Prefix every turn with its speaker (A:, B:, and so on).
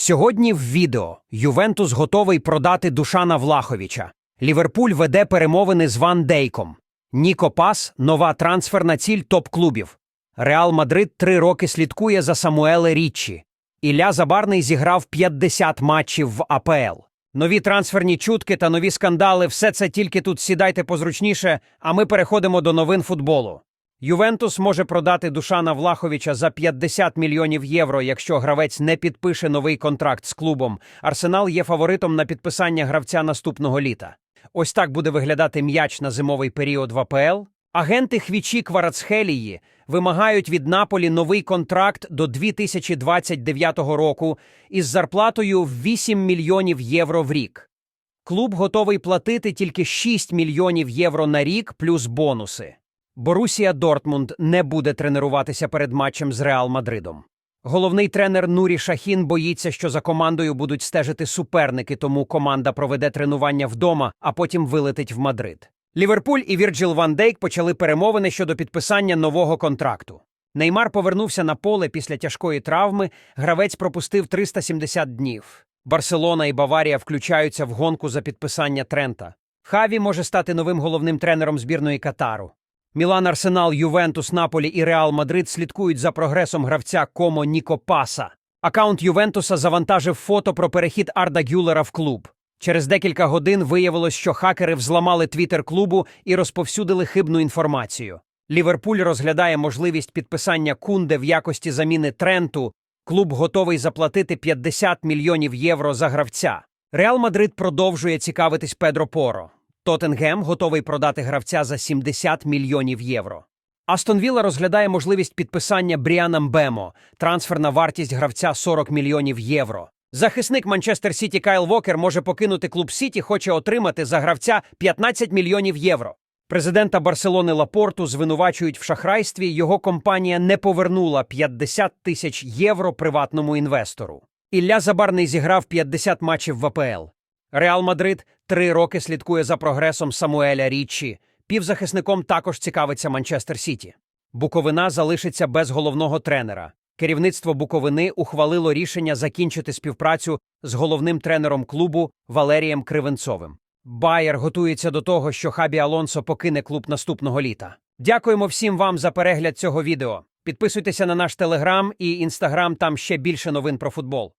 A: Сьогодні в відео Ювентус готовий продати Душана Влаховича. Ліверпуль веде перемовини з Ван Дейком. Ніко Пас – нова трансферна ціль топ-клубів. Реал Мадрид три роки слідкує за Самуеле Річчі. Ілля Забарний зіграв 50 матчів в АПЛ. Нові трансферні чутки та нові скандали – все це тільки тут сідайте позручніше, а ми переходимо до новин футболу. Ювентус може продати Душана Влаховича за 50 мільйонів євро, якщо гравець не підпише новий контракт з клубом. Арсенал є фаворитом на підписання гравця наступного літа. Ось так буде виглядати м'яч на зимовий період в АПЛ. Агенти Хвічі Кварацхелії вимагають від Наполі новий контракт до 2029 року із зарплатою в 8 мільйонів євро в рік. Клуб готовий платити тільки 6 мільйонів євро на рік плюс бонуси. Борусія Дортмунд не буде тренуватися перед матчем з Реал Мадридом. Головний тренер Нурі Шахін боїться, що за командою будуть стежити суперники, тому команда проведе тренування вдома, а потім вилетить в Мадрид. Ліверпуль і Вірджил Ван Дейк почали перемовини щодо підписання нового контракту. Неймар повернувся на поле після тяжкої травми, гравець пропустив 370 днів. Барселона і Баварія включаються в гонку за підписання Трента. Хаві може стати новим головним тренером збірної Катару. Мілан Арсенал, Ювентус, Наполі і Реал Мадрид слідкують за прогресом гравця Комо Ніко Паса. Акаунт Ювентуса завантажив фото про перехід Арда Гюлера в клуб. Через декілька годин виявилось, що хакери взламали твіттер клубу і розповсюдили хибну інформацію. Ліверпуль розглядає можливість підписання Кунде в якості заміни Тренту. Клуб готовий заплатити 50 мільйонів євро за гравця. Реал Мадрид продовжує цікавитись Педро Поро. Тоттенгем готовий продати гравця за 70 мільйонів євро. Астон Вілла розглядає можливість підписання Бріана Мбемо, трансферна вартість гравця 40 мільйонів євро. Захисник Манчестер Сіті Кайл Вокер може покинути клуб Сіті, хоче отримати за гравця 15 мільйонів євро. Президента Барселони Лапорту звинувачують в шахрайстві. Його компанія не повернула 50 тисяч євро приватному інвестору. Ілля Забарний зіграв 50 матчів в АПЛ. Реал Мадрид три роки слідкує за прогресом Самуеля Річчі. Півзахисником також цікавиться Манчестер Сіті. Буковина залишиться без головного тренера. Керівництво Буковини ухвалило рішення закінчити співпрацю з головним тренером клубу Валерієм Кривенцовим. Байер готується до того, що Хабі Алонсо покине клуб наступного літа. Дякуємо всім вам за перегляд цього відео. Підписуйтеся на наш телеграм і інстаграм, там ще більше новин про футбол.